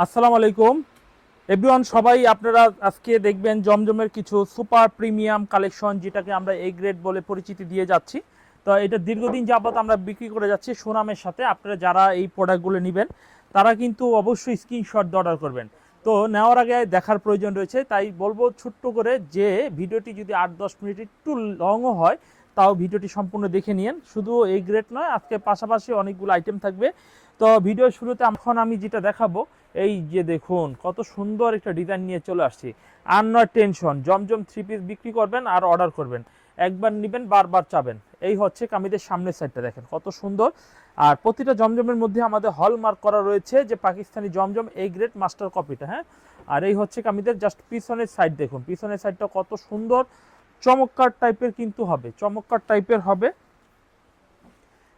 আসসালামু আলাইকুম। এভরিওয়ান, সবাই আপনারা আজকে দেখবেন জমজমের কিছু সুপার প্রিমিয়াম কালেকশন যেটাকে আমরা এ গ্রেড বলে পরিচিতি দিয়ে যাচ্ছি। তো এটা দীর্ঘদিন যাবত আমরা বিক্রি করে যাচ্ছি সুনামের সাথে। আপনারা যারা এই প্রোডাক্টগুলো নেবেন, তারা কিন্তু অবশ্যই স্ক্রিনশট অর্ডার করবেন। তো নেওয়ার আগে দেখার প্রয়োজন রয়েছে, তাই বলব ছোট্ট করে যে ভিডিওটি যদি আট দশ মিনিট একটু লংও হয়, তাও ভিডিওটি সম্পূর্ণ দেখে নিন শুধু এই গ্রেড নয়, আজকে পাশাপাশি অনেকগুলো আইটেম থাকবে। তো ভিডিও শুরুতে এখন আমি যেটা দেখাবো, এই যে দেখুন, কত সুন্দর একটা ডিজাইন নিয়ে চলে আসছি। আর নয় টেনশন জমজম থ্রি পিস বিক্রি করবেন আর অর্ডার করবেন। একবার নেবেন, বারবার চাবেন। এই হচ্ছে কামিদের সামনের সাইডটা দেখেন, কত সুন্দর। আর প্রতিটা জমজমের মধ্যে আমাদের হলমার্ক করা রয়েছে যে পাকিস্তানি জমজম এই গ্রেড মাস্টার কপিটা হ্যাঁ? আর এই হচ্ছে কামিদের জাস্ট পিছনের সাইড দেখুন, পিছনের সাইডটা কত সুন্দর, চমৎকার টাইপের কিন্তু হবে, চমৎকার টাইপের হবে।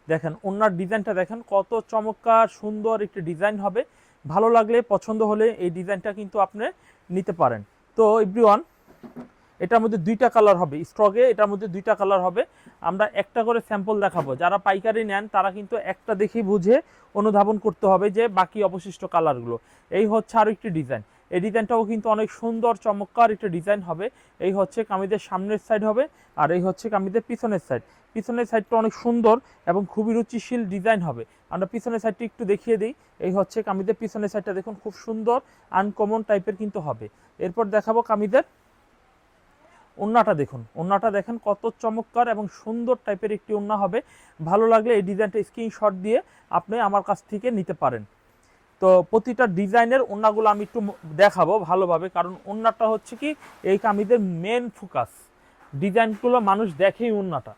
দেখেন, ওনার ডিজাইনটা দেখেন, কত চমৎকার, সুন্দর একটি ডিজাইন হবে। ভালো লাগলে, পছন্দ হলে এই ডিজাইনটা কিন্তু আপনি নিতে পারেন। তো এভরিওয়ান এটার মধ্যে দুইটা কালার হবে স্টকে এটার মধ্যে দুইটা কালার হবে। আমরা একটা করে স্যাম্পল দেখাবো। যারা পাইকারি নেন, তারা কিন্তু একটা দেখেই বুঝে অনুধাবন করতে হবে যে বাকি অবশিষ্ট কালারগুলো এই হচ্ছে আরও একটি ডিজাইন। এই ডিজাইনটাও কিন্তু অনেক সুন্দর, চমৎকার একটা ডিজাইন হবে। এই হচ্ছে কামিদের সামনের সাইড হবে আর এই হচ্ছে কামিদের পিছনের সাইড পিছনের সাইডটা অনেক সুন্দর এবং খুবই রুচিশীল ডিজাইন হবে। আমরা পিছনের সাইডটা একটু দেখিয়ে দিই। এই হচ্ছে কামিদের পিছনের সাইডটা দেখুন, খুব সুন্দর আনকমন টাইপের কিন্তু হবে। এরপর দেখাবো কামিদের ওন্নাটা দেখুন। ওন্নাটা দেখেন কত চমৎকার এবং সুন্দর টাইপের একটি ওন্না হবে। ভালো লাগলে এই ডিজাইনটা স্ক্রিনশট দিয়ে আপনি আমার কাছ থেকে নিতে পারেন। তো প্রতিটা ডিজাইনের ওন্নাগুলো আমি একটু দেখাবো ভালোভাবে, কারণ ওন্নাটা হচ্ছে কি, এই কামিদের মেন ফোকাস ডিজাইনগুলো মানুষ দেখেই ওন্নাটা।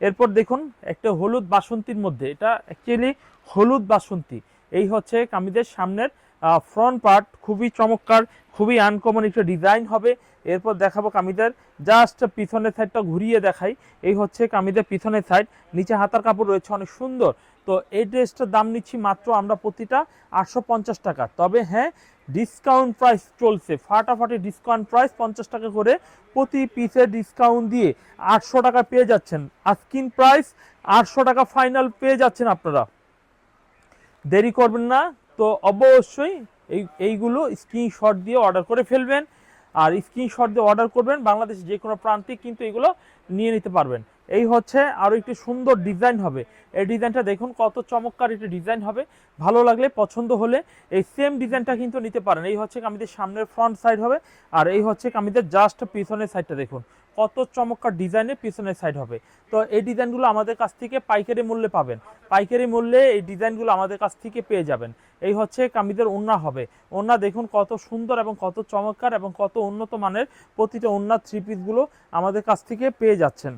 এরপর দেখুন, একটা হলুদ বাসন্তীর মধ্যে, এটা অ্যাকচুয়ালি হলুদ বাসন্তী। এই হচ্ছে কামিদের সামনের ফ্রন্ট পার্ট খুবই চমৎকার, খুবই আনকমন একটা ডিজাইন হবে। এরপর দেখাবো কামিদের জাস্ট পিছনের সাইডটা ঘুরিয়ে দেখাই। এই হচ্ছে কামিদের পিছনের সাইড নিচে হাতার কাপড় রয়েছে, অনেক সুন্দর। তো এই ড্রেসটার দাম নিচ্ছি মাত্র আমরা প্রতিটা আটশো পঞ্চাশ টাকা। তবে হ্যাঁ ডিসকাউন্ট প্রাইস চলছে। ফাটাফাটি ডিসকাউন্ট প্রাইস পঞ্চাশ টাকা করে প্রতি পিসের ডিসকাউন্ট দিয়ে আটশো টাকা পেয়ে যাচ্ছেন। আস্কিন প্রাইস আটশো টাকা ফাইনাল পেয়ে যাচ্ছেন আপনারা। দেরি করবেন না। তো অবশ্যই এই, এইগুলো স্ক্রিনশট দিয়ে অর্ডার করে ফেলবেন। আর স্ক্রিনশট দিয়ে অর্ডার করবেন বাংলাদেশের যে কোনো প্রান্তে কিন্তু এগুলো নিয়ে নিতে পারবেন। এই হচ্ছে আরও একটি সুন্দর ডিজাইন হবে। এই ডিজাইনটা দেখুন, কত চমৎকার একটি ডিজাইন হবে। ভালো লাগলে, পছন্দ হলে এই সেম ডিজাইনটা কিন্তু নিতে পারেন। এই হচ্ছে কামিদের সামনের ফ্রন্ট সাইড হবে, আর এই হচ্ছে কামিদের জাস্ট পিছনের সাইডটা দেখুন। কত চমৎকার ডিজাইনের পিছনের সাইড হবে। তো এই ডিজাইনগুলো আমাদের কাছ থেকে পাইকারি মূল্যে পাবেন। পাইকারি মূল্যে এই ডিজাইনগুলো আমাদের কাছ থেকে পেয়ে যাবেন। এই হচ্ছে কামিদের ওন্না হবে। ওন্না দেখুন কত সুন্দর এবং কত চমৎকার এবং কত উন্নত মানের প্রতিটা ওন্না থ্রি পিসগুলো আমাদের কাছ থেকে পেয়ে যাচ্ছেন।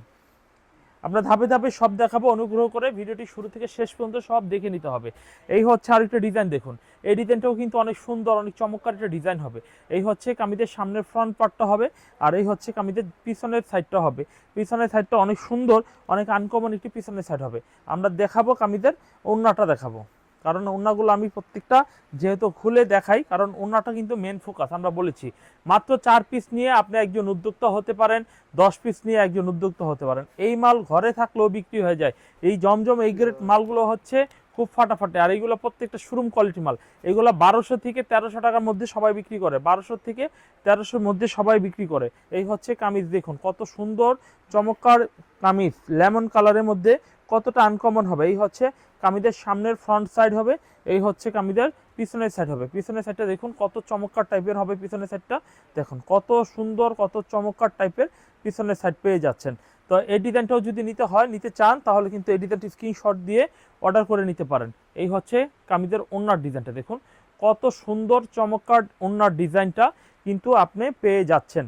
আমরা ধাপে ধাপে সব দেখাবো, অনুগ্রহ করে ভিডিওটি শুরু থেকে শেষ পর্যন্ত সব দেখে নিতে হবে। এই হচ্ছে আর একটা ডিজাইন দেখুন। এই ডিজাইনটাও কিন্তু অনেক সুন্দর, অনেক চমৎকার একটা ডিজাইন হবে। এই হচ্ছে কামিদের সামনের ফ্রন্ট পার্টটা হবে আর এই হচ্ছে কামিদের পিছনের সাইডটা হবে। পিছনের সাইডটা অনেক সুন্দর, অনেক আনকমন একটি পিছনের সাইড হবে। আমরা দেখাবো কামিদের অন্যটা দেখাবো। কারণ ওন্নাগুলো আমি প্রত্যেকটা যেহেতু খুলে দেখাই, কারণ ওন্নাটা কিন্তু মেন ফোকাস আমরা বলেছি। মাত্র চার পিস নিয়ে আপনি একজন উদ্যোক্তা হতে পারেন, দশ পিস নিয়ে একজন উদ্যোক্তা হতে পারেন। এই মাল ঘরে থাকলেও বিক্রি হয়ে যায়। এই জমজম, এই গ্রেড মালগুলো হচ্ছে খুব ফাটাফাটে। আর এইগুলো প্রত্যেকটা শোরুম কোয়ালিটি মাল। এগুলো বারোশো থেকে তেরোশো টাকার মধ্যে সবাই বিক্রি করে। বারোশো থেকে তেরোশোর মধ্যে সবাই বিক্রি করে। এই হচ্ছে কামিজ, দেখুন কত সুন্দর, চমৎকার কামিজ লেমন কালারের মধ্যে কতটা আনকমন হবে? এই হচ্ছে কামিদের সামনের ফ্রন্ট সাইড হবে, এই হচ্ছে কামিদের পিছনের সাইড হবে। পিছনের সাইডটা দেখুন কত চমৎকার টাইপের হবে পিছনের সাইডটা দেখুন কত সুন্দর, কত চমৎকার টাইপের পিছনের সাইড পেয়ে যাচ্ছেন। তো এই ডিজাইনটাও যদি নিতে হয়, নিতে চান, তাহলে কিন্তু এই ডিজাইনটি স্ক্রিনশট দিয়ে অর্ডার করে নিতে পারেন। এই হচ্ছে কামিদের ওনার ডিজাইনটা দেখুন কত সুন্দর, চমৎকার ওনার ডিজাইনটা কিন্তু আপনি পেয়ে যাচ্ছেন।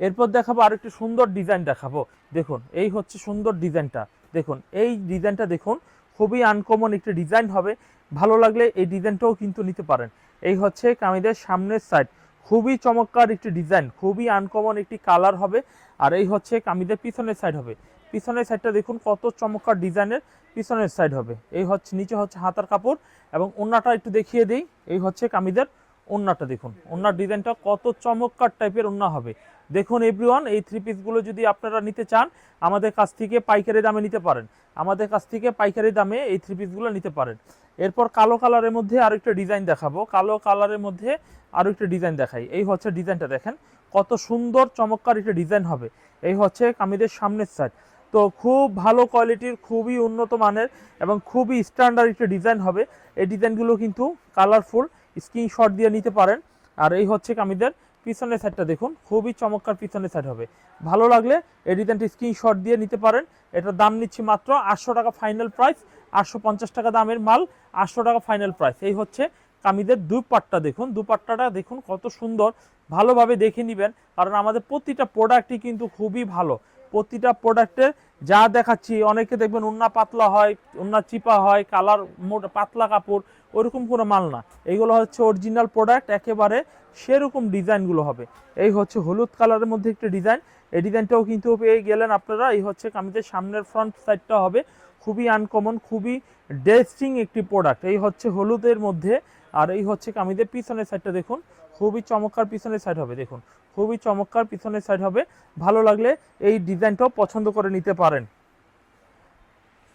এরপর দেখাবো আরেকটি সুন্দর ডিজাইন দেখাবো। দেখুন, এই হচ্ছে সুন্দর ডিজাইনটা। দেখুন, এই ডিজাইনটা দেখুন, খুবই আনকমন একটি ডিজাইন হবে। ভালো লাগলে এই ডিজাইনটাও কিন্তু নিতে পারেন। এই হচ্ছে কামিদের সামনের সাইড খুবই চমৎকার একটি ডিজাইন, খুবই আনকমন একটি কালার হবে। আর এই হচ্ছে কামিদের পিছনের সাইড হবে। পিছনের সাইডটা দেখুন, কত চমৎকার ডিজাইনের পিছনের সাইড হবে। এই হচ্ছে, নিচে হচ্ছে হাতার কাপড় এবং ওন্নাটা একটু দেখিয়ে দিই। এই হচ্ছে কামিদের ওন্নাটা দেখুন। ওন্নার ডিজাইনটা কত চমৎকার টাইপের ওন্না হবে। দেখুন এভরিওয়ান এই থ্রি পিসগুলো যদি আপনারা নিতে চান, আমাদের কাছ থেকে পাইকারি দামে নিতে পারেন। আমাদের কাছ থেকে পাইকারি দামে এই থ্রি পিসগুলো নিতে পারেন। এরপর কালো কালারের মধ্যে আরও একটা ডিজাইন দেখাবো। কালো কালারের মধ্যে আরও একটা ডিজাইন দেখাই। এই হচ্ছে ডিজাইনটা দেখেন। কত সুন্দর, চমৎকার একটা ডিজাইন হবে। এই হচ্ছে কামিদের সামনের সাইড তো খুব ভালো কোয়ালিটির খুবই উন্নত মানের এবং খুবই স্ট্যান্ডার্ড একটা ডিজাইন হবে। এই ডিজাইনগুলো কিন্তু কালারফুল স্ক্রিনশট দিয়ে নিতে পারেন। আর এই হচ্ছে কামিদের পিছনের সাইডটা দেখুন, খুবই চমৎকার পিছনের সাইড হবে। ভালো লাগলে এই ডিজাইনটি স্ক্রিনশট দিয়ে নিতে পারেন। এটার দাম নিচ্ছি মাত্র আটশো টাকা ফাইনাল প্রাইস আটশো পঞ্চাশ টাকা দামের মাল, আটশো টাকা ফাইনাল প্রাইস এই হচ্ছে কামিদের দুপাট্টা দেখুন, দুপাট্টাটা দেখুন কত সুন্দর। ভালোভাবে দেখে নেবেন, কারণ আমাদের প্রতিটা প্রোডাক্টই কিন্তু খুবই ভালো। প্রতিটা প্রোডাক্টের যা দেখাচ্ছি, অনেকে দেখবেন উন্না পাতলা হয়, উন্না চিপা হয় কালার মোটা, পাতলা কাপড় ওরকম কোনো মাল না। এইগুলো হচ্ছে অরিজিনাল প্রোডাক্ট একেবারে সেরকম ডিজাইনগুলো হবে। এই হচ্ছে হলুদ কালারের মধ্যে একটা ডিজাইন। এই ডিজাইনটাও কিন্তু পেয়ে গেলেন আপনারা। এই হচ্ছে কামিজের সামনের ফ্রন্ট সাইডটা হবে। খুবই আনকমন খুবই ড্রেসিং একটি প্রোডাক্ট এই হচ্ছে হলুদের মধ্যে আর এই হচ্ছে কামিজের পিছনের সাইডটা দেখুন। খুবই চমৎকার পিছনের সাইড হবে, দেখুন। খুবই চমৎকার পিছনের সাইড হবে। ভালো লাগলে এই ডিজাইনটাও পছন্দ করে নিতে পারেন।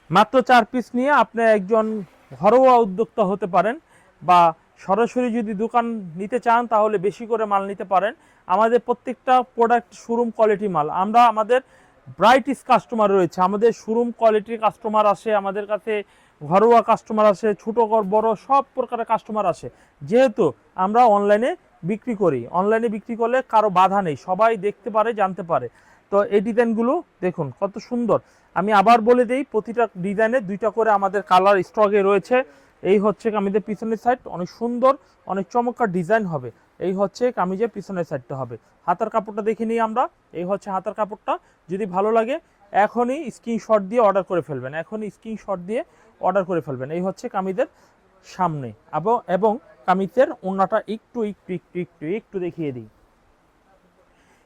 মাত্র চার পিস নিয়ে আপনি একজন ঘরোয়া উদ্যোক্তা হতে পারেন বা সরাসরি যদি দোকান নিতে চান তাহলে বেশি করে মাল নিতে পারেন। আমাদের প্রত্যেকটা প্রোডাক্ট শোরুম কোয়ালিটি মাল। আমরা আমাদের ব্রাইটিস কাস্টমার রয়েছে। আমাদের শোরুম কোয়ালিটির কাস্টমার আসে, আমাদের কাছে ঘরোয়া কাস্টমার আসে, ছোটো বড় সব প্রকারের কাস্টমার আসে। যেহেতু আমরা অনলাইনে বিক্রি করি। অনলাইনে বিক্রি করলে কারও বাধা নেই। সবাই দেখতে পারে, জানতে পারে। তো এই ডিজাইনগুলো দেখুন, কত সুন্দর। আমি আবার বলে দিই, প্রতিটা ডিজাইনে দুইটা করে আমাদের কালার স্টকে রয়েছে। এই হচ্ছে কামিজের পিছনের সাইড অনেক সুন্দর, অনেক চমৎকার ডিজাইন হবে। এই হচ্ছে কামিজের পিছনের সাইডটা হবে। হাতার কাপড়টা দেখে নিই আমরা। এই হচ্ছে হাতার কাপড়টা। যদি ভালো লাগে, এখনই স্ক্রিনশট দিয়ে অর্ডার করে ফেলবেন। এখনই স্ক্রিনশট দিয়ে অর্ডার করে ফেলবেন। এই হচ্ছে কামিজের সামনে। এবং কামিজের একটু একটু একটু একটু একটু দেখিয়ে দিই।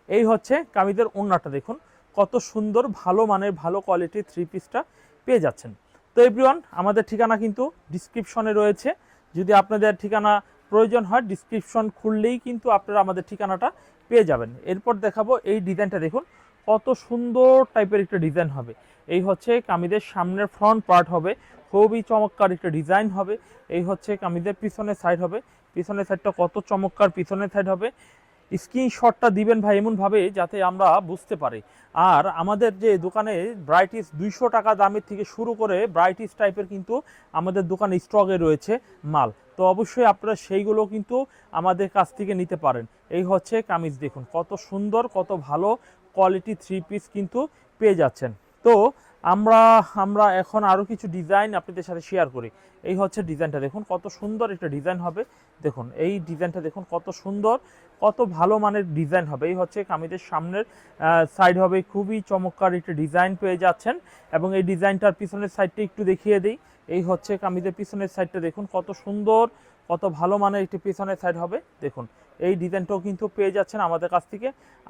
এই হচ্ছে কামিজের ওন্নাটা দেখুন। কত সুন্দর, ভালো মানের, ভালো কোয়ালিটির থ্রি পিসটা পেয়ে যাচ্ছেন। তো এভরিওয়ান আমাদের ঠিকানা কিন্তু ডিসক্রিপশনে রয়েছে। যদি আপনাদের ঠিকানা প্রয়োজন হয় ডিসক্রিপশন খুললেই কিন্তু আপনারা আমাদের ঠিকানাটা পেয়ে যাবেন। এরপর দেখাবো এই ডিজাইনটা দেখুন। কত সুন্দর টাইপের একটা ডিজাইন হবে। এই হচ্ছে কামিজের সামনের ফ্রন্ট পার্ট হবে। খুবই চমৎকার একটা ডিজাইন হবে। এই হচ্ছে কামিজের পিছনের সাইড হবে। পিছনের সাইডটা কত চমৎকার, পিছনের সাইড হবে। স্ক্রিনশটটা দিবেন ভাই এমনভাবে যাতে আমরা বুঝতে পারি। আর আমাদের যে দোকানে ব্রাইটিস দুইশো টাকা দামের থেকে শুরু করে ব্রাইটিস টাইপের কিন্তু আমাদের দোকানে স্টকে রয়েছে মাল। তো অবশ্যই আপনারা সেইগুলো কিন্তু আমাদের কাছ থেকে নিতে পারেন। এই হচ্ছে কামিজ দেখুন, কত সুন্দর, কত ভালো কোয়ালিটি থ্রি পিস কিন্তু পেয়ে যাচ্ছেন। তো আমরা আমরা এখন আরও কিছু ডিজাইন আপনাদের সাথে শেয়ার করি। এই হচ্ছে ডিজাইনটা দেখুন, কত সুন্দর একটা ডিজাইন হবে। দেখুন, এই ডিজাইনটা দেখুন, কত সুন্দর, কত ভালো মানের ডিজাইন হবে। এই হচ্ছে কামিজের সামনের সাইড হবে। খুবই চমৎকার একটা ডিজাইন পেয়ে যাচ্ছেন। এবং এই ডিজাইনটার পিছনের সাইডটা একটু দেখিয়ে দিই। এই হচ্ছে কামিজের পিছনের সাইডটা দেখুন, কত সুন্দর, কত ভালো মানের একটি পিছনের সাইড হবে। দেখুন, এই ডিজাইনটাও কিন্তু পেয়ে যাচ্ছেন আমাদের কাছ থেকে।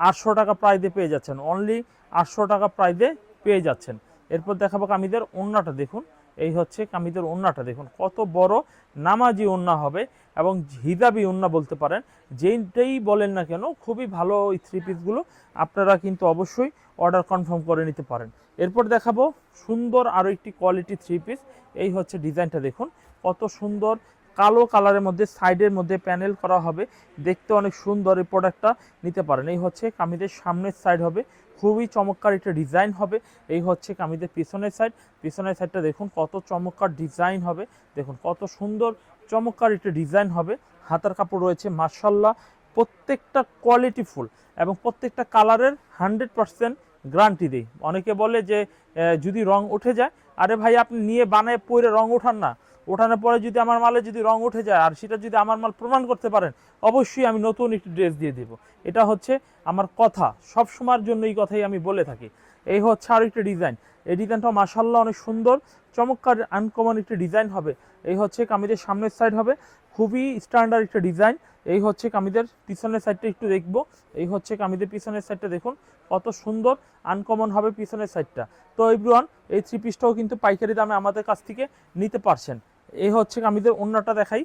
আটশো টাকা প্রাইজে পেয়ে যাচ্ছেন। অনলি আটশো টাকা প্রাইজে পেয়ে যাচ্ছেন। এরপর দেখাবো কামিদের ওন্নাটা দেখুন। এই হচ্ছে কামিদের ওন্নাটা দেখুন। কত বড় নামাজি ওন্না হবে এবং হিজাবি ওন্না বলতে পারেন। যেইটাই বলেন না কেন, খুবই ভালো এই থ্রি পিসগুলো আপনারা কিন্তু অবশ্যই অর্ডার কনফার্ম করে নিতে পারেন। এরপর দেখাবো সুন্দর আরও একটি কোয়ালিটি থ্রি পিস এই হচ্ছে ডিজাইনটা, দেখুন। কত সুন্দর কালো কালারের মধ্যে, সাইডের মধ্যে প্যানেল করা হবে। দেখতে অনেক সুন্দর এই প্রোডাক্টটা নিতে পারেন। এই হচ্ছে কামিজের সামনের সাইড হবে খুবই চমৎকার একটা ডিজাইন হবে। এই হচ্ছে কামিজের পিছনের সাইড পিছনের সাইডটা দেখুন কত চমৎকার ডিজাইন হবে। দেখুন কত সুন্দর চমৎকার একটা ডিজাইন হবে। হাতার কাপড় রয়েছে মার্শাল্লাহ প্রত্যেকটা কোয়ালিটি ফুল এবং প্রত্যেকটা কালারের হান্ড্রেড পার্সেন্ট গ্যারান্টি দিই। অনেকে বলে যে যদি রং উঠে যায়? আরে ভাই, আপনি নিয়ে বানায় পরে রং ওঠান না। ওঠানোর পরে যদি আমার মালে যদি রং উঠে যায় আর সেটা যদি আমার মাল প্রমাণ করতে পারেন, অবশ্যই আমি নতুন একটি ড্রেস দিয়ে দেবো। এটা হচ্ছে আমার কথা। সব সময়ের জন্য এই কথাই আমি বলে থাকি। এই হচ্ছে আর একটি ডিজাইন। এই ডিজাইনটা মাসাল্লাহ অনেক সুন্দর, চমৎকার আনকমন একটা ডিজাইন হবে। এই হচ্ছে কামিজের সামনের সাইড হবে। খুবই স্ট্যান্ডার্ড একটা ডিজাইন। এই হচ্ছে কামিজের পিছনের সাইডটা একটু দেখব। এই হচ্ছে কামিজের পিছনের সাইডটা দেখুন, কত সুন্দর আনকমন হবে পিছনের সাইডটা তো এভরিওয়ান এই থ্রি পিসটাও কিন্তু পাইকারি দামে আমাদের কাছ থেকে নিতে পারছেন। এই হচ্ছে কামিজের অন্যটা দেখাই।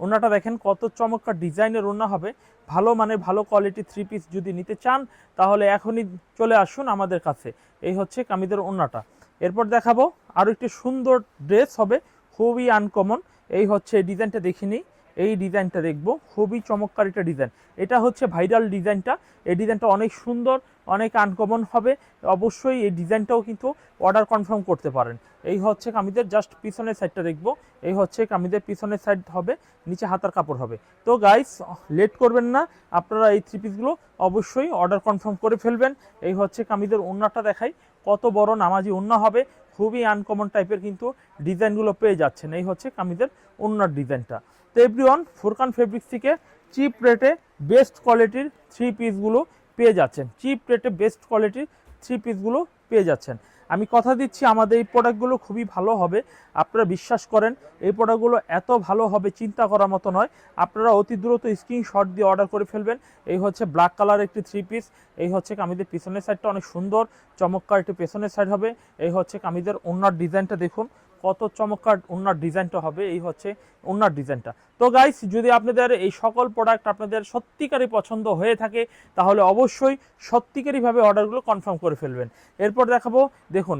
ওনাটা দেখেন কত চমৎকার ডিজাইনের ওনা হবে। ভালো মানে ভালো কোয়ালিটি থ্রি পিস যদি নিতে চান, তাহলে এখনই চলে আসুন আমাদের কাছে। এই হচ্ছে কামিদের ওনাটা এরপর দেখাবো আরও একটি সুন্দর ড্রেস হবে, খুবই আনকমন এই হচ্ছে ডিজাইনটা দেখিনি এই ডিজাইনটা দেখব, খুবই চমৎকার একটা ডিজাইন এটা হচ্ছে ভাইরাল ডিজাইনটা এই ডিজাইনটা অনেক সুন্দর অনেক আনকমন হবে। অবশ্যই এই ডিজাইনটাও কিন্তু অর্ডার কনফার্ম করতে পারেন। এই হচ্ছে কামিদের জাস্ট পিছনের সাইডটা দেখব। এই হচ্ছে কামিদের পিছনের সাইড হবে, নিচে হাতার কাপড় হবে। তো গাইস লেট করবেন না, আপনারা এই থ্রি পিসগুলো অবশ্যই অর্ডার কনফার্ম করে ফেলবেন। এই হচ্ছে কামিদের ওন্নাটা দেখাই, কত বড় নামাজি ওন্না হবে। খুবই আনকমন টাইপের কিন্তু ডিজাইনগুলো পেয়ে যাচ্ছেন। এই হচ্ছে কামিদের ওন্নার ডিজাইনটা। তো এভরিওয়ান ফুরকান ফেব্রিক্স থেকে চিপ রেটে বেস্ট কোয়ালিটির থ্রি পিসগুলো পেয়ে যাচ্ছেন। চিপ রেটে বেস্ট কোয়ালিটির থ্রি পিসগুলো পেয়ে যাচ্ছেন। আমি কথা দিচ্ছি, আমাদের এই প্রোডাক্টগুলো খুবই ভালো হবে। আপনারা বিশ্বাস করেন, এই প্রোডাক্টগুলো এত ভালো হবে, চিন্তা করার মতো নয়। আপনারা অতি দ্রুত স্ক্রিনশট দিয়ে অর্ডার করে ফেলবেন। এই হচ্ছে ব্ল্যাক কালার একটি থ্রি পিস এই হচ্ছে কামিদের পিছনের সাইডটা অনেক সুন্দর, চমৎকার একটি পেছনের সাইড হবে। এই হচ্ছে কামিদের ওনার ডিজাইনটা দেখুন। কত চমৎকার ওনার ডিজাইনটা হবে, এই হচ্ছে ওনার ডিজাইনটা। তো গাইস যদি আপনাদের এই সকল প্রোডাক্ট আপনাদের সত্যিকারই পছন্দ হয়ে থাকে, তাহলে অবশ্যই সত্যিকারইভাবে অর্ডারগুলো কনফার্ম করে ফেলবেন। এরপর দেখাবো, দেখুন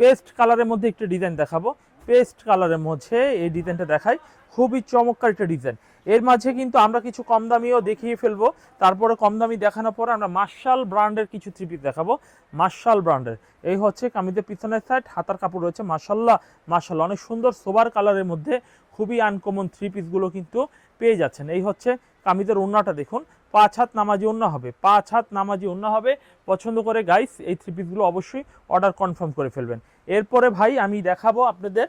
পেস্ট কালারের মধ্যে একটি ডিজাইন দেখাবো। পেস্ট কালারের মধ্যে এই ডিজাইনটা দেখাই। খুবই চমৎকার একটা ডিজাইন। এর মাঝে কিন্তু আমরা কিছু কম দামিও দেখিয়ে ফেলব। তারপরে কম দামি দেখানোর পরে আমরা মার্শাল ব্র্যান্ডের কিছু থ্রি পিস দেখাবো। মার্শাল ব্র্যান্ডের। এই হচ্ছে কামিদের পিছনের সাইড হাতার কাপড় রয়েছে, মার্শাল্লাহ মার্শাল্লাহ। অনেক সুন্দর সোবার কালারের মধ্যে খুবই আনকমন থ্রি পিসগুলো কিন্তু পেয়ে যাচ্ছেন। এই হচ্ছে কামিদের ওন্নাটা দেখুন। পাঁচ হাত নামাজি ওন্না হবে। পাঁচ হাত নামাজি ওন্না হবে। পছন্দ করে গাইস এই থ্রি পিসগুলো অবশ্যই অর্ডার কনফার্ম করে ফেলবেন। এরপরে ভাই, আমি দেখাবো আপনাদের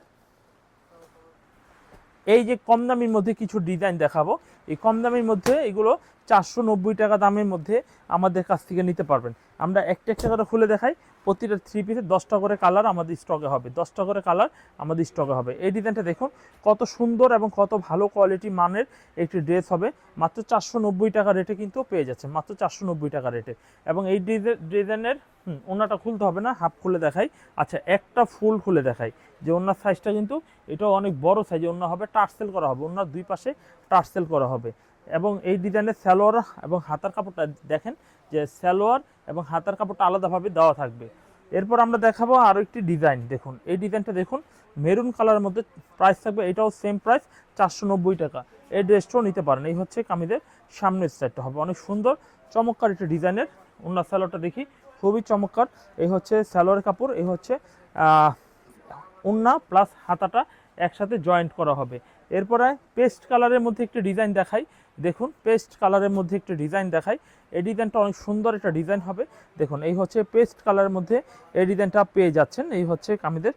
এই যে কম দামির মধ্যে কিছু ডিজাইন দেখাবো। এই কম দামের মধ্যে এগুলো চারশো নব্বই টাকা দামের মধ্যে আমাদের কাছ থেকে নিতে পারবেন। আমরা একটা একটা করে খুলে দেখাই। প্রতিটা থ্রি পিসে দশটা করে কালার আমাদের স্টকে হবে। দশটা করে কালার আমাদের স্টকে হবে। এই ডিজাইনটা দেখুন, কত সুন্দর এবং কত ভালো কোয়ালিটি মানের একটি ড্রেস হবে। মাত্র চারশো নব্বই টাকা রেটে কিন্তু পেয়ে যাচ্ছে। মাত্র চারশো নব্বই টাকা রেটে এবং এই ডিজাইনের ওনাটা খুলতে হবে না হাফ খুলে দেখাই। আচ্ছা একটা ফুল খুলে দেখাই। যে ওনার সাইজটা কিন্তু এটা অনেক বড় সাইজে ওনা হবে টার্সেল করা হবে। ওনার দুই পাশে টার্সেল করা হবে। এবং এই ডিজাইনের সালোয়ার এবং হাতার কাপড়টা দেখেন যে সালোয়ার এবং হাতার কাপড়টা আলাদাভাবে দেওয়া থাকবে। এরপর আমরা দেখাবো আরও একটি ডিজাইন। দেখুন, এই ডিজাইনটা দেখুন, মেরুন কালারের মধ্যে প্রাইস থাকবে, এটাও সেম প্রাইস চারশো নব্বই টাকা। এই ড্রেসটাও নিতে পারেন, এই হচ্ছে কামিদের সামনের সাইডটা হবে। অনেক সুন্দর, চমৎকার একটি ডিজাইনের। অন্য স্যালোয়ারটা দেখি, খুবই চমৎকার। এই হচ্ছে স্যালোয়ার কাপড়, এই হচ্ছে উন্না প্লাস হাতাটা একসাথে জয়েন্ট করা হবে। এরপরে পেস্ট কালারের মধ্যে একটি ডিজাইন দেখাই। দেখুন পেস্ট কালারের মধ্যে একটি ডিজাইন দেখাই। এই ডিজাইনটা অনেক সুন্দর একটা ডিজাইন হবে। দেখুন, এই হচ্ছে পেস্ট কালারের মধ্যে এই ডিজাইনটা পেয়ে যাচ্ছেন। এই হচ্ছে কামিদের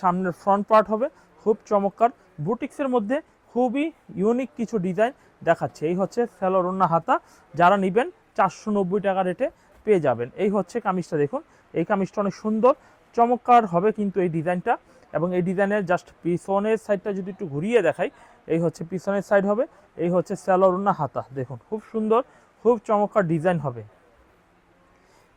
সামনের ফ্রন্ট পার্ট হবে। খুব চমৎকার। বুটিক্সের মধ্যে খুবই ইউনিক কিছু ডিজাইন দেখাচ্ছে। এই হচ্ছে স্যালোরন্না হাতা। যারা নেবেন, চারশো নব্বই টাকা রেটে পেয়ে যাবেন। এই হচ্ছে কামিজটা, দেখুন। এই কামিজটা অনেক সুন্দর, চমৎকার হবে কিন্তু এই ডিজাইনটা এবং এই ডিজাইনের জাস্ট পিছনের সাইডটা যদি একটু ঘুরিয়ে দেখাই, এই হচ্ছে পিছনের সাইড হবে, এই হচ্ছে স্যালোরুনা হাতা। দেখুন, খুব সুন্দর, খুব চমৎকার ডিজাইন হবে।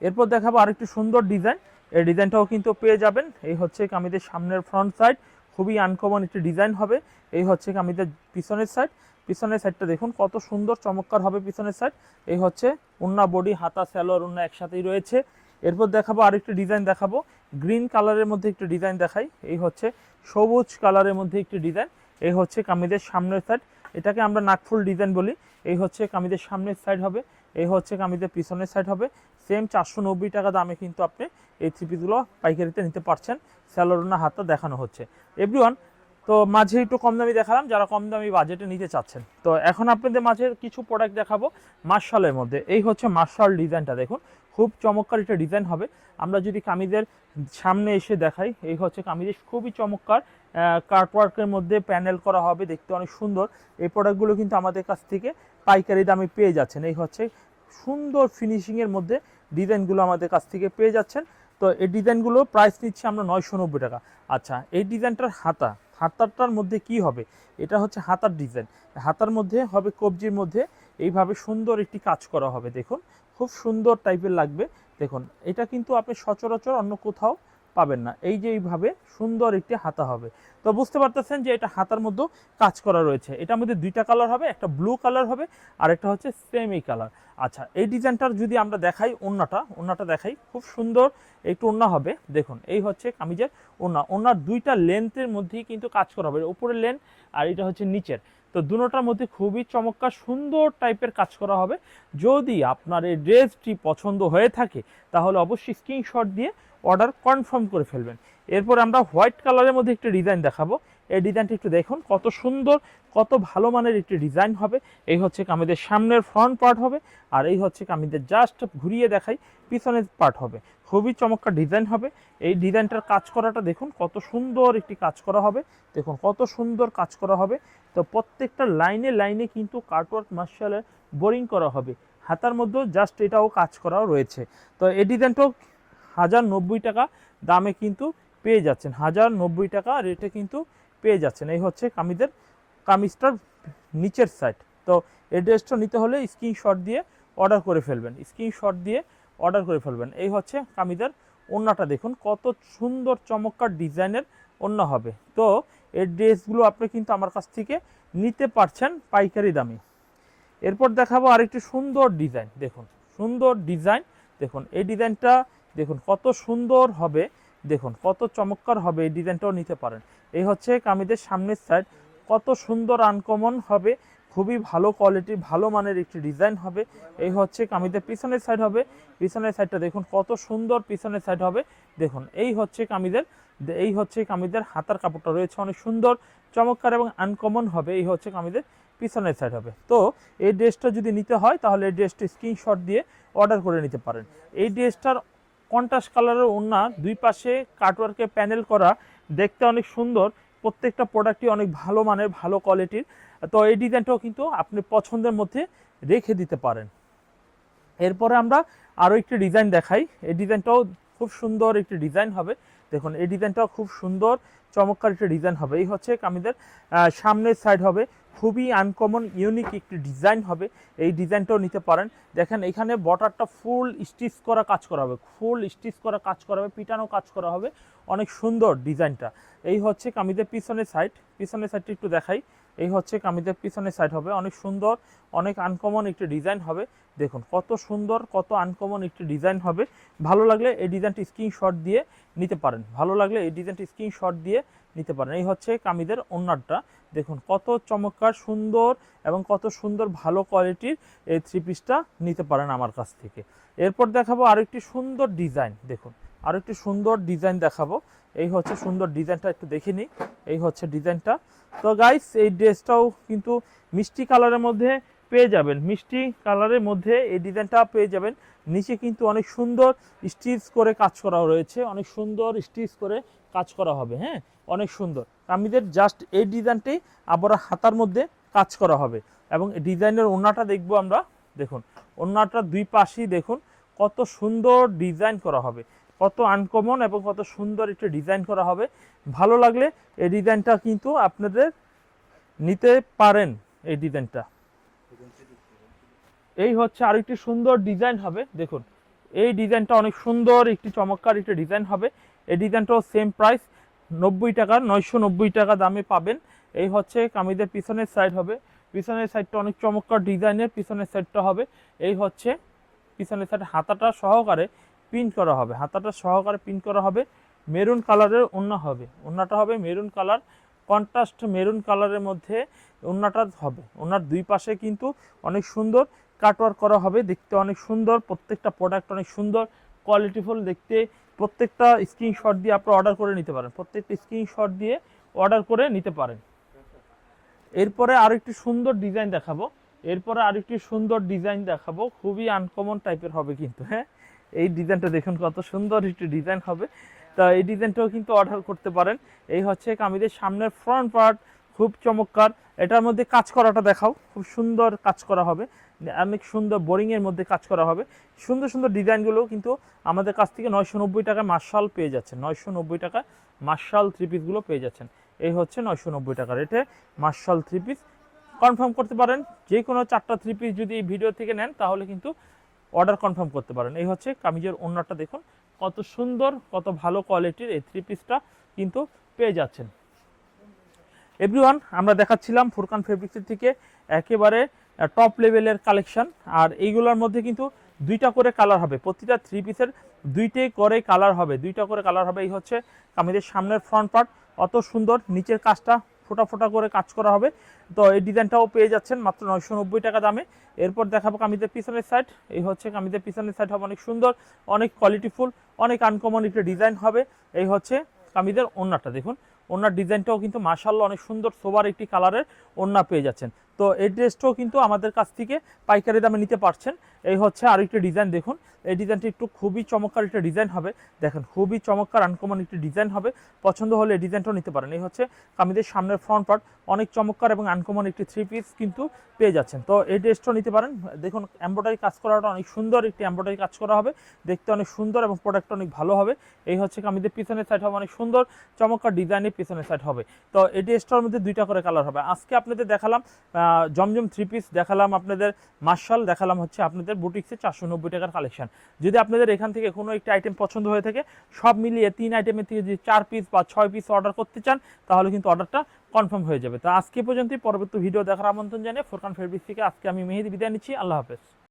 এরপর দেখাবো আরেকটি সুন্দর ডিজাইন। এই ডিজাইনটাও কিন্তু পেয়ে যাবেন। এই হচ্ছে কামিদের সামনের ফ্রন্ট সাইড খুবই আনকমন একটি ডিজাইন হবে। এই হচ্ছে কামিদের পিছনের সাইড পিছনের সাইডটা দেখুন, কত সুন্দর, চমৎকার হবে পিছনের সাইড এই হচ্ছে উন্না বডি, হাতা স্যালোয়ার উন্না একসাথেই রয়েছে। এরপর দেখাবো আরেকটি ডিজাইন দেখাবো। গ্রিন কালারের মধ্যে একটি ডিজাইন দেখাই। এই হচ্ছে সবুজ কালারের মধ্যে একটি ডিজাইন। এই হচ্ছে কামিদের সামনের সাইড এটাকে আমরা নাকফুল ডিজাইন বলি। এই হচ্ছে কামিদের সামনের সাইড হবে। এই হচ্ছে কামিদের পিছনের সাইড হবে। সেম চারশো নব্বই টাকা দামে কিন্তু আপনি এই থ্রি পিসগুলো পাইকারিতে নিতে পারছেন। স্যালোরোনা হাতটা দেখানো হচ্ছে। এভরিওয়ান তো মাঝে একটু কম দামি দেখালাম। যারা কম দামি বাজেটে নিতে চাচ্ছেন। তো এখন আপনাদের মাঝে কিছু প্রোডাক্ট দেখাবো মার্শালের মধ্যে। এই হচ্ছে মার্শাল ডিজাইনটা দেখুন। খুব চমৎকার এটা ডিজাইন হবে। আমরা যদি কামিজের সামনে এসে দেখাই, এই হচ্ছে কামিজের খুবই চমৎকার কার্টওয়ার্কের মধ্যে প্যানেল করা হবে, দেখতে অনেক সুন্দর। এই প্রোডাক্টগুলো কিন্তু আমাদের কাছ থেকে পাইকারি দামে পেয়ে যাচ্ছেন। এই হচ্ছে সুন্দর ফিনিশিংয়ের মধ্যে ডিজাইনগুলো আমাদের কাছ থেকে পেয়ে যাচ্ছেন। তো এই ডিজাইনগুলো প্রাইস নিচ্ছি আমরা নয়শো নব্বই টাকা। আচ্ছা এই ডিজাইনটার হাতা, হাতারটার মধ্যে কি হবে? এটা হচ্ছে হাতার ডিজাইন হাতার মধ্যে হবে কবজির মধ্যে এইভাবে সুন্দর একটি কাজ করা হবে, দেখুন। খুব সুন্দর টাইপের লাগবে। দেখুন, এটা কিন্তু আপনি সচরাচর অন্য কোথাও পাবেন না। এই যে এইভাবে সুন্দর একটি হাতা হবে। তো বুঝতে পারতেছেন যে এটা হাতার মধ্যে কাজ করা রয়েছে। এটার মধ্যে দুইটা কালার হবে, একটা ব্লু কালার হবে, আর একটা হচ্ছে সেম এই কালার। আচ্ছা এই ডিজাইনটার যদি আমরা দেখাই ওন্নাটা ওন্নাটা দেখাই, খুব সুন্দর একটু ওন্না হবে। দেখুন, এই হচ্ছে কামিজের ওন্না। ওন্নার দুইটা লেন্থের মধ্যেই কিন্তু কাজ করা হবে। উপরের লেন্থ আর এটা হচ্ছে নিচের। তো দুটোটার মধ্যে খুবই চমৎকার, সুন্দর টাইপের কাজ করা হবে। যদি আপনার এই ড্রেসটি পছন্দ হয়ে থাকে, তাহলে অবশ্যই স্ক্রিনশট দিয়ে অর্ডার কনফার্ম করে ফেলবেন। এরপর আমরা হোয়াইট কালারের মধ্যে একটি ডিজাইন দেখাবো। এই ডিজাইনটি একটু দেখুন, কত সুন্দর, কত ভালো মানের একটি ডিজাইন হবে। এই হচ্ছে কামিদের সামনের ফ্রন্ট পার্ট হবে, আর এই হচ্ছে কামিদের জাস্ট ঘুরিয়ে দেখাই পিছনের পার্ট হবে। খুবই চমৎকার ডিজাইন হবে। এই ডিজাইনটার কাজ করাটা দেখুন, কত সুন্দর একটি কাজ করা হবে। দেখুন, কত সুন্দর কাজ করা হবে। তো প্রত্যেকটা লাইনে লাইনে কিন্তু কার্টওয়ার্ক মার্শালের বোরিং করা হবে। হাতার মধ্যেও জাস্ট এটাও কাজ করাও রয়েছে। তো এই হাজার নব্বই টাকা দামে কিন্তু পেয়ে যাচ্ছেন। হাজার নব্বই টাকা রেটে কিন্তু পেয়ে যাচ্ছেন। এই হচ্ছে কামিজের, কামিজটার নিচের সাইড তো এই ড্রেসটা নিতে হলে স্ক্রিনশট দিয়ে অর্ডার করে ফেলবেন। স্ক্রিনশট দিয়ে অর্ডার করে ফেলবেন। এই হচ্ছে কামিজের ওন্নাটা। দেখুন কত সুন্দর চমৎকার ডিজাইনের ওন্না হবে। তো এই ড্রেসগুলো আপনি কিন্তু আমার কাছ থেকে নিতে পারছেন পাইকারি দামে। এরপর দেখাবো আরেকটি সুন্দর ডিজাইন দেখুন, সুন্দর ডিজাইন দেখুন, এই ডিজাইনটা দেখুন, কত সুন্দর হবে, দেখুন, কত চমৎকার হবে এই ডিজাইনটাও নিতে পারেন। এই হচ্ছে কামিদের সামনের সাইড কত সুন্দর আনকমন হবে, খুবই ভালো কোয়ালিটির ভালো মানের একটি ডিজাইন হবে। এই হচ্ছে কামিদের পিছনের সাইড হবে, পিছনের সাইডটা দেখুন, কত সুন্দর পিছনের সাইড হবে, দেখুন, এই হচ্ছে কামিদের এই হচ্ছে কামিদের হাতার কাপড়টা রয়েছে, অনেক সুন্দর, চমৎকার এবং আনকমন হবে, এই হচ্ছে কামিদের পিছনের সাইড হবে। তো এই ড্রেসটা যদি নিতে হয়, তাহলে এই ড্রেসটা স্ক্রিনশট দিয়ে অর্ডার করে নিতে পারেন। এই ড্রেসটার কন্ট্রাস্ট কালারের ওড়না দুই পাশে কাটওয়ার্কে প্যানেল করা, দেখতে অনেক সুন্দর, প্রত্যেকটা প্রোডাক্টই অনেক ভালো মানের, ভালো কোয়ালিটির তো এই ডিজাইনটাও কিন্তু আপনি পছন্দের মধ্যে রেখে দিতে পারেন। এরপরে আমরা আরও একটি ডিজাইন দেখাই। এই ডিজাইনটাও খুব সুন্দর একটি ডিজাইন হবে। দেখুন, এই ডিজাইনটাও খুব সুন্দর, চমৎকার একটা ডিজাইন হবে। এই হচ্ছে কামিদের সামনের সাইড হবে। খুবই আনকমন ইউনিক একটি ডিজাইন হবে। এই ডিজাইনটাও নিতে পারেন। দেখেন, এখানে বর্ডারটা ফুল স্টিচ করা কাজ করা হবে। ফুল স্টিচ করা কাজ করা হবে, পিটানো কাজ করা হবে। অনেক সুন্দর ডিজাইনটা। এই হচ্ছে কামিদের পিছনের সাইড পিছনের সাইডটা একটু দেখাই। এই হচ্ছে কামিদের পিছনের সাইড হবে। অনেক সুন্দর, অনেক আনকমন একটি ডিজাইন হবে। দেখুন, কত সুন্দর, কত আনকমন একটি ডিজাইন হবে। ভালো লাগলে এই ডিজাইনটি স্ক্রিনশট দিয়ে নিতে পারেন। ভালো লাগলে এই ডিজাইনটি স্ক্রিনশট দিয়ে নিতে পারেন। এই হচ্ছে কামিদের ওনারটা দেখুন, কত চমৎকার, সুন্দর এবং কত সুন্দর ভালো কোয়ালিটির এই থ্রি পিসটা নিতে পারেন আমার কাছ থেকে। এরপর দেখাবো আরেকটি সুন্দর ডিজাইন দেখুন আরেকটি সুন্দর ডিজাইন দেখাবো। এই হচ্ছে সুন্দর ডিজাইনটা একটু দেখে নিই। এই হচ্ছে ডিজাইনটা। তো গাইস এই ড্রেসটাও কিন্তু মিষ্টি কালারের মধ্যে পেয়ে যাবেন। মিষ্টি কালারের মধ্যে এই ডিজাইনটা পেয়ে যাবেন। নিচে কিন্তু অনেক সুন্দর স্টিচ করে কাজ করা রয়েছে। অনেক সুন্দর স্টিচ করে কাজ করা হবে হ্যাঁ? অনেক সুন্দর। আমিদের জাস্ট এই ডিজাইনটাই আবার হাতার মধ্যে কাজ করা হবে। এবং ডিজাইনের ওড়নাটা দেখব আমরা। দেখুন, ওড়নাটা দুই পাশেই দেখুন, কত সুন্দর ডিজাইন করা হবে। কত আনকমন এবং কত সুন্দর একটা ডিজাইন করা হবে। ভালো লাগলে এই ডিজাইনটা কিন্তু আপনাদের নিতে পারেন এই ডিজাইনটা এই হচ্ছে আরেকটি সুন্দর ডিজাইন হবে, দেখুন। এই ডিজাইনটা অনেক সুন্দর, একটি চমৎকার একটি ডিজাইন হবে। এই ডিজাইনটাও সেম প্রাইস নব্বই টাকা, নয়শো নব্বই টাকা দামে পাবেন। এই হচ্ছে কামিদের পিছনের সাইড হবে। পিছনের সাইডটা অনেক চমৎকার ডিজাইনের পিছনের সাইডটা হবে। এই হচ্ছে পিছনের সাইড হাতাটা সহকারে প্রিন্ট করা হবে। হাতাটা সহকারে প্রিন্ট করা হবে। মেরুন কালারের ওড়না হবে। ওড়নাটা হবে মেরুন কালার কন্ট্রাস্ট মেরুন কালারের মধ্যে ওড়নাটা হবে। ওনার দুই পাশে কিন্তু অনেক সুন্দর কাটওয়ার্ক করা হবে। দেখতে অনেক সুন্দর। প্রত্যেকটা প্রোডাক্ট অনেক সুন্দর। কোয়ালিটিফুল দেখতে। প্রত্যেকটা স্ক্রিনশট দিয়ে আপনি অর্ডার করে নিতে পারেন। প্রত্যেকটা স্ক্রিনশট দিয়ে অর্ডার করে নিতে পারেন। এরপরে আরেকটি সুন্দর ডিজাইন দেখাবো। এরপরে আরেকটি সুন্দর ডিজাইন দেখাবো। খুবই আনকমন টাইপের হবে কিন্তু হ্যাঁ? এই ডিজাইনটা দেখুন কত সুন্দর একটি ডিজাইন হবে। তা এই ডিজাইনটাও কিন্তু অর্ডার করতে পারেন। এই হচ্ছে কামিদের সামনের ফ্রন্ট পার্ট খুব চমৎকার। এটার মধ্যে কাজ করাটা দেখাও, খুব সুন্দর কাজ করা হবে। অনেক সুন্দর বোরিংয়ের মধ্যে কাজ করা হবে। সুন্দর সুন্দর ডিজাইনগুলো কিন্তু আমাদের কাছ থেকে নয়শো নব্বই টাকায় মার্শাল পেয়ে যাচ্ছেন। নয়শো নব্বই টাকায় মার্শাল থ্রি পিসগুলো পেয়ে যাচ্ছেন। এই হচ্ছে নয়শো নব্বই টাকা রেটে মার্শাল থ্রি পিস কনফার্ম করতে পারেন, যে কোনো চারটা থ্রি পিস যদি এই ভিডিও থেকে নেন, তাহলে কিন্তু অর্ডার কনফার্ম করতে পারেন। এই হচ্ছে কামিজের ওনারটা দেখুন, কত সুন্দর, কত ভালো কোয়ালিটির এই থ্রি পিসটা কিন্তু পেয়ে যাচ্ছেন। এভরিওয়ান আমরা দেখাচ্ছিলাম ফুরকান ফেব্রিক্সের থেকে একেবারে টপ লেভেলের কালেকশন আর এইগুলোর মধ্যে কিন্তু দুইটা করে কালার হবে। প্রতিটা থ্রি পিসের দুইটাই করে কালার হবে। দুইটা করে কালার হবে, এই হচ্ছে কামিজের সামনের ফ্রন্ট পার্ট অত সুন্দর, নিচের কাজটা ফোটা ফোটা করে কাজ করা হবে। তো এই ডিজাইনটাও পেয়ে যাচ্ছেন মাত্র নয়শো নব্বই টাকা দামে। এরপর দেখাবো কামিজের পিছনের সাইড এই হচ্ছে কামিজের পিছনের সাইড হবে অনেক সুন্দর, অনেক কোয়ালিটিফুল অনেক আনকমন একটা ডিজাইন হবে। এই হচ্ছে কামিজের ওন্নাটা দেখুন। ওনার ডিজাইনটাও কিন্তু মার্শাল্লাহ অনেক সুন্দর, সোবার একটি কালারের ওন্না পেয়ে যাচ্ছেন। তো এই ড্রেসটাও কিন্তু আমাদের কাছ থেকে পাইকারি দামে নিতে পারছেন। এই হচ্ছে আরেকটি ডিজাইন দেখুন। এই ডিজাইনটি একটু খুবই চমৎকার একটা ডিজাইন হবে। দেখেন, খুবই চমৎকার আনকমন একটি ডিজাইন হবে। পছন্দ হলে এই ডিজাইনটাও নিতে পারেন। এই হচ্ছে কামিদের সামনের ফ্রন্ট পার্ট অনেক চমৎকার এবং আনকমন একটি থ্রি পিস কিন্তু পেয়ে যাচ্ছেন। তো এই ড্রেসটাও নিতে পারেন। দেখুন এমব্রয়ডারি কাজ করাটা অনেক সুন্দর, একটি এমব্রয়ডারি কাজ করা হবে। দেখতে অনেক সুন্দর এবং প্রোডাক্টটা অনেক ভালো হবে। এই হচ্ছে কামিদের পিছনের সাইড হবে, অনেক সুন্দর, চমৎকার ডিজাইনের পিছনের সাইড হবে। তো এই ড্রেসটার মধ্যে দুইটা করে কালার হবে। আজকে আপনাদের দেখালাম জমজম থ্রি পিস দেখালাম আপনাদের, মার্শাল দেখালাম হচ্ছে আপনাদের বুটিক্সে চারশো নব্বই টাকার কালেকশন যদি আপনাদের এখান থেকে কোনো একটি আইটেম পছন্দ হয়ে থাকে, সব মিলিয়ে তিন আইটেমের থেকে যদি চার পিস বা ছয় পিস অর্ডার করতে চান, তাহলে কিন্তু অর্ডারটা কনফার্ম হয়ে যাবে। তো আজকে পর্যন্তই, পরবর্তী ভিডিও দেখার আমন্ত্রণ জানিয়ে ফোরকান ফেব্রিক্স থেকে আজকে আমি মেহেদি বিদায় নিচ্ছি। আল্লাহ হাফেজ।